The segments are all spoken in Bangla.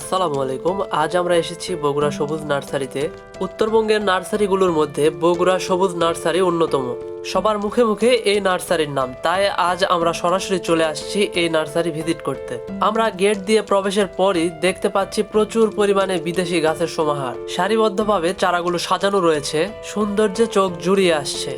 আসসালামু আলাইকুম। আজ আমরা এসেছি বগুড়া সবুজ নার্সারিতে। উত্তরবঙ্গের নার্সারিগুলোর মধ্যে বগুড়া সবুজ নার্সারি অন্যতম। সবার মুখে মুখে এই নার্সারির নাম। তাই আজ আমরা সরাসরি চলে আসছি এই নার্সারি ভিজিট করতে। আমরা গেট দিয়ে প্রবেশের পরই দেখতে পাচ্ছি প্রচুর পরিমাণে বিদেশি গাছের সমাহার। সারিবদ্ধভাবে চারাগুলো সাজানো রয়েছে। সৌন্দর্যে চোখ জুড়িয়ে আসছে।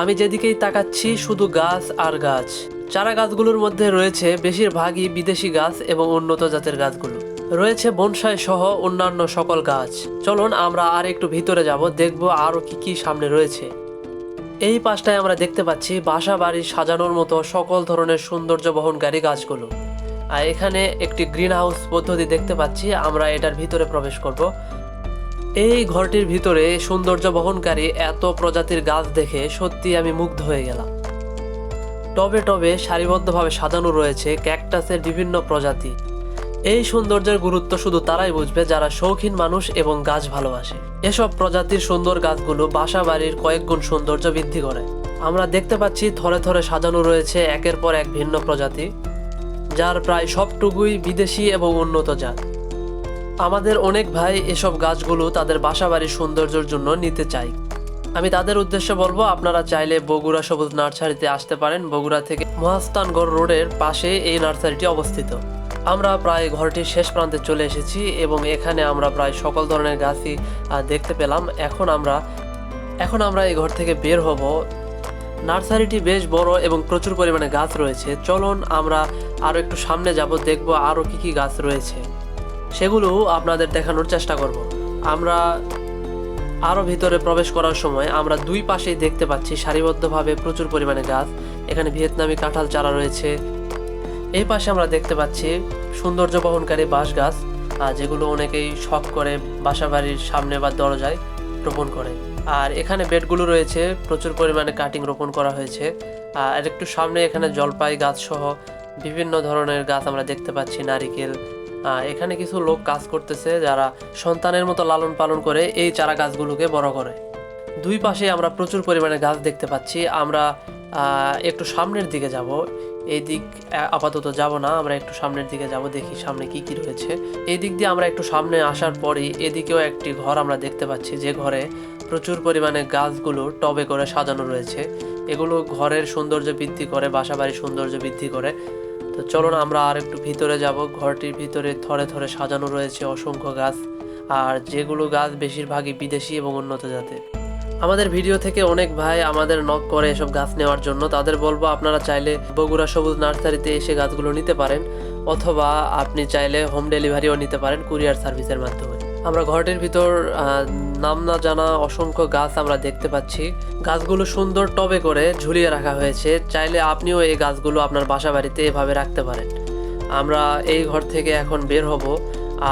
আমি যেদিকেই তাকাচ্ছি, শুধু গাছ আর গাছ। চারা গাছগুলোর মধ্যে রয়েছে বেশিরভাগই বিদেশি গাছ এবং উন্নত জাতের গাছগুলো। রয়েছে বনসাই সহ অন্যান্য সকল গাছ। চলুন আমরা আর একটু ভিতরে যাব, দেখব আরও কি কি সামনে রয়েছে। এই পাশটায় আমরা দেখতে পাচ্ছি বাসা বাড়ি সাজানোর মতো সকল ধরনের সৌন্দর্য বহনকারী গাছগুলো। আর এখানে একটি গ্রিন হাউস পদ্ধতি দেখতে পাচ্ছি, আমরা এটার ভিতরে প্রবেশ করব। এই ঘরটির ভিতরে সৌন্দর্য বহনকারী এত প্রজাতির গাছ দেখে সত্যি আমি মুগ্ধ হয়ে গেলাম। টবে টবে সারিবদ্ধভাবে সাজানো রয়েছে ক্যাকটাসের বিভিন্ন প্রজাতি। এই সৌন্দর্যের গুরুত্ব শুধু তারাই বুঝবে যারা শৌখিন মানুষ এবং গাছ ভালোবাসে। এসব প্রজাতির সুন্দর গাছগুলো বাসা বাড়ির কয়েক গুণ সৌন্দর্য বৃদ্ধি করে। আমরা দেখতে পাচ্ছি থরে থরে সাজানো রয়েছে একের পর এক ভিন্ন প্রজাতি, যার প্রায় সবটুকুই বিদেশি এবং উন্নত জাত। আমাদের অনেক ভাই এসব গাছগুলো তাদের বাসা বাড়ির সৌন্দর্যের জন্য নিতে চাই আমি তাদের উদ্দেশ্যে বলব, আপনারা চাইলে বগুড়া সবুজ নার্সারিতে আসতে পারেন। বগুড়া থেকে মহাস্তানগড় রোডের পাশে এই নার্সারিটি অবস্থিত। আমরা প্রায় ঘরটির শেষ প্রান্তে চলে এসেছি এবং এখানে আমরা প্রায় সকল ধরনের গাছই দেখতে পেলাম। এখন আমরা এখন আমরা এই ঘর থেকে বের হব। নার্সারিটি বেশ বড় এবং প্রচুর পরিমাণে গাছ রয়েছে। চলুন আমরা আরও একটু সামনে যাব, দেখব আরও কি কি গাছ রয়েছে। সেগুলো আপনাদের দেখানোর চেষ্টা করব। আমরা আরও ভিতরে প্রবেশ করার সময় আমরা দুই পাশেই দেখতে পাচ্ছি সারিবদ্ধভাবে প্রচুর পরিমাণে গাছ। এখানে ভিয়েতনামি কাঁঠাল চারা রয়েছে। এই পাশে আমরা দেখতে পাচ্ছি সৌন্দর্য বহনকারী বাঁশ গাছ যেগুলো অনেকেই শখ করে বাসা বাড়ির সামনে বা দরজায় রোপণ করে। আর এখানে বেডগুলো রয়েছে, প্রচুর পরিমাণে কাটিং রোপণ করা হয়েছে। আর একটু সামনে এখানে জলপাই গাছ সহ বিভিন্ন ধরনের গাছ আমরা দেখতে পাচ্ছি, নারিকেল। এখানে কিছু লোক কাজ করতেছে যারা সন্তানের মতো লালন পালন করে এই চারা গাছগুলোকে বড় করে। দুই পাশে আমরা প্রচুর পরিমাণে গাছ দেখতে পাচ্ছি। আমরা একটু সামনের দিকে যাব। এই দিক আপাতত যাব না, আমরা একটু সামনের দিকে যাব, দেখি সামনে কি কি রয়েছে। এই দিক দিয়ে আমরা একটু সামনে আসার পরই এদিকেও একটি ঘর আমরা দেখতে পাচ্ছি, যে ঘরে প্রচুর পরিমাণে গাছগুলো টবে করে সাজানো রয়েছে। এগুলো ঘরের সৌন্দর্য বৃদ্ধি করে, বাসাবাড়ির সৌন্দর্য বৃদ্ধি করে। তো চলুন আমরা আর একটু ভিতরে যাব, ঘরটির ভিতরে থরে থরে সাজানো রয়েছে অসংখ্য গাছ, আর যেগুলো গাছ বেশিরভাগই বিদেশি এবং উন্নত জাতের। আমাদের ভিডিও থেকে অনেক ভাই আমাদের নক করে এসব গাছ নেওয়ার জন্য। তাদের বলব, আপনারা চাইলে বগুড়া সবুজ নার্সারিতে এসে গাছগুলো নিতে পারেন, অথবা আপনি চাইলে হোম ডেলিভারিও নিতে পারেন কুরিয়ার সার্ভিসের মাধ্যমে। আমরা ঘরটির ভিতর নাম না জানা অসংখ্য গাছ আমরা দেখতে পাচ্ছি। গাছগুলো সুন্দর টবে করে ঝুলিয়ে রাখা হয়েছে। চাইলে আপনিও এই গাছগুলো আপনার বাসা বাড়িতে এভাবে রাখতে পারেন। আমরা এই ঘর থেকে এখন বের হব।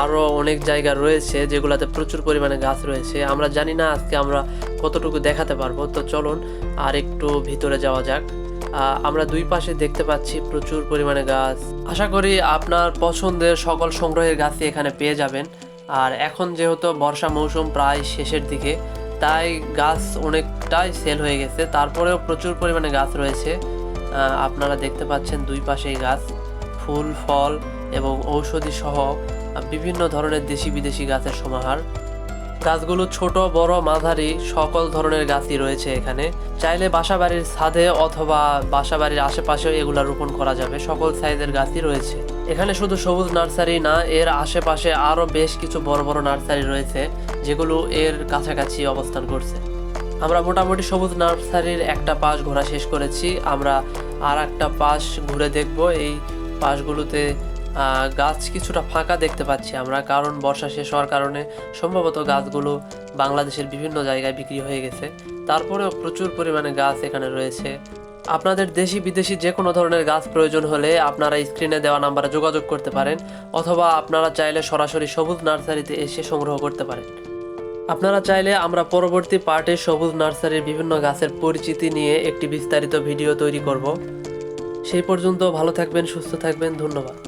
আরও অনেক জায়গা রয়েছে যেগুলোতে প্রচুর পরিমাণে গাছ রয়েছে। আমরা জানি না আজকে আমরা কতটুকু দেখাতে পারব, তো চলুন আর একটু ভিতরে যাওয়া যাক। আমরা দুই পাশে দেখতে পাচ্ছি প্রচুর পরিমাণে গাছ। আশা করি আপনার পছন্দের সকল সংগ্রহের গাছই এখানে পেয়ে যাবেন। আর এখন যেহেতু বর্ষা মৌসুম প্রায় শেষের দিকে, তাই গাছ অনেকটাই সেল হয়ে গেছে। তারপরেও প্রচুর পরিমাণে গাছ রয়েছে। আপনারা দেখতে পাচ্ছেন দুই পাশেই গাছ। ফুল, ফল এবং ঔষধি সহ বিভিন্ন ধরনের দেশি বিদেশি গাছের সমাহার। গাছগুলো ছোট, বড়, মাঝারি সকল ধরনের গাছই রয়েছে এখানে। চাইলে বাসাবাড়ির ছাদে অথবা বাসাবাড়ির আশেপাশেও এগুলা রোপণ করা যাবে। সকল সাইজের গাছই রয়েছে। এখানে শুধু সবুজ নার্সারি না, এর আশেপাশে আরও বেশ কিছু বড় বড় নার্সারি রয়েছে, যেগুলো এর কাছাকাছি অবস্থান করছে। আমরা মোটামুটি সবুজ নার্সারির একটা পাশ ঘোরা শেষ করেছি। আমরা আর একটা পাশ ঘুরে দেখব। এই পাশগুলোতে গাছ কিছুটা ফাঁকা দেখতে পাচ্ছি আমরা, কারণ বর্ষা শেষ হওয়ার কারণে সম্ভবত গাছগুলো বাংলাদেশের বিভিন্ন জায়গায় বিক্রি হয়ে গেছে। তারপরেও প্রচুর পরিমাণে গাছ এখানে রয়েছে। আপনাদের দেশি বিদেশি যে কোনো ধরনের গাছ প্রয়োজন হলে আপনারা স্ক্রিনে দেওয়া নাম্বারে যোগাযোগ করতে পারেন, অথবা আপনারা চাইলে সরাসরি সবুজ নার্সারিতে এসে সংগ্রহ করতে পারেন। আপনারা চাইলে আমরা পরবর্তী পার্টে সবুজ নার্সারির বিভিন্ন গাছের পরিচিতি নিয়ে একটি বিস্তারিত ভিডিও তৈরি করব। সেই পর্যন্ত ভালো থাকবেন, সুস্থ থাকবেন, ধন্যবাদ।